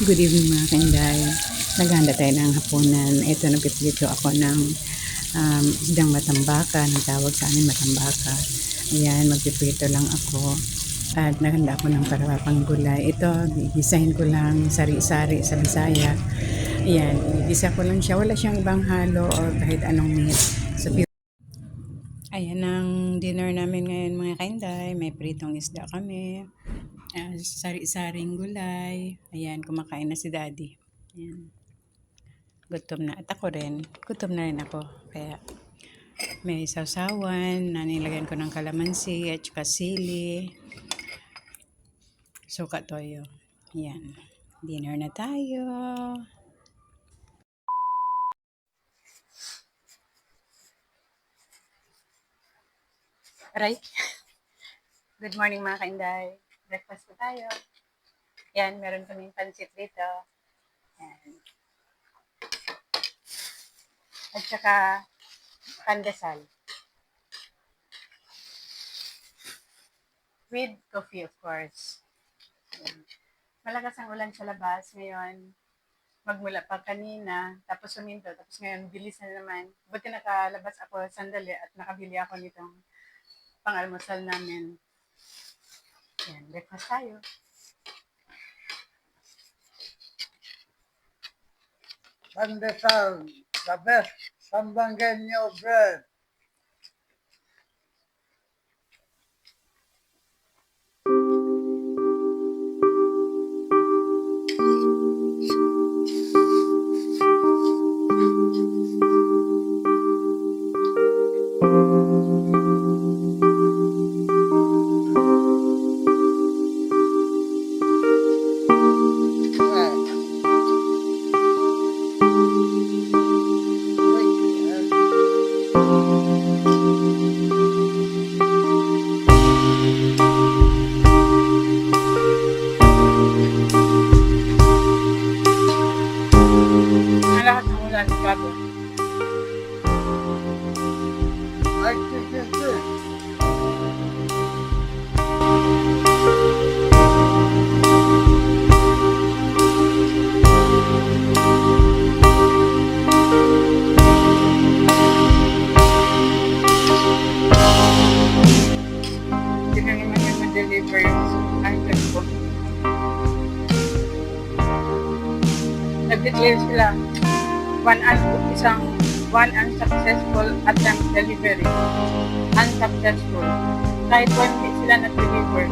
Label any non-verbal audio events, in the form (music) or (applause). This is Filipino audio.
good evening mga kainday. Naghanda tayo ng hapunan. Ito, nagpiprito ako ng um, isdang matambaka. Ang tawag sa amin matambaka. Ayan, magpiprito lang ako. At naghanda ako ng parapang gulay. Ito, gigisahin ko lang sari-sari sa Bisaya. Ayan, igisa ko lang siya. Wala siyang ibang halo or kahit anong meat. So, Ayan ang dinner namin ngayon mga kainday. May pritong isda kami. Ah, sari-saring gulay. Ayan, kumakain na si daddy. Ayan. Gutom na. At ako rin. Gutom na rin ako. Kaya may sausawan na nilagyan ko ng kalamansi at saka sili. Suka toyo. Ayan. Dinner na tayo. Aray. (laughs) Good morning mga kainday. Breakfast po tayo. Yan, meron kaming pansit dito. Yan. At saka pandesal. With coffee, of course. Yan. Malakas ang ulan sa labas. Ngayon, magmula pa kanina, tapos suminto, tapos ngayon, bilis na naman. Buti nakalabas ako sandali at nakabili ako nitong pang-almusal namin. Breakfast tayo. Pandesal, the best Sambangenyo bread. Lahat ng ulan, bago. Ay, Nag-declare sila one un isang one unsuccessful attempt delivery. Unsuccessful. Kahit one sila nag-deliver,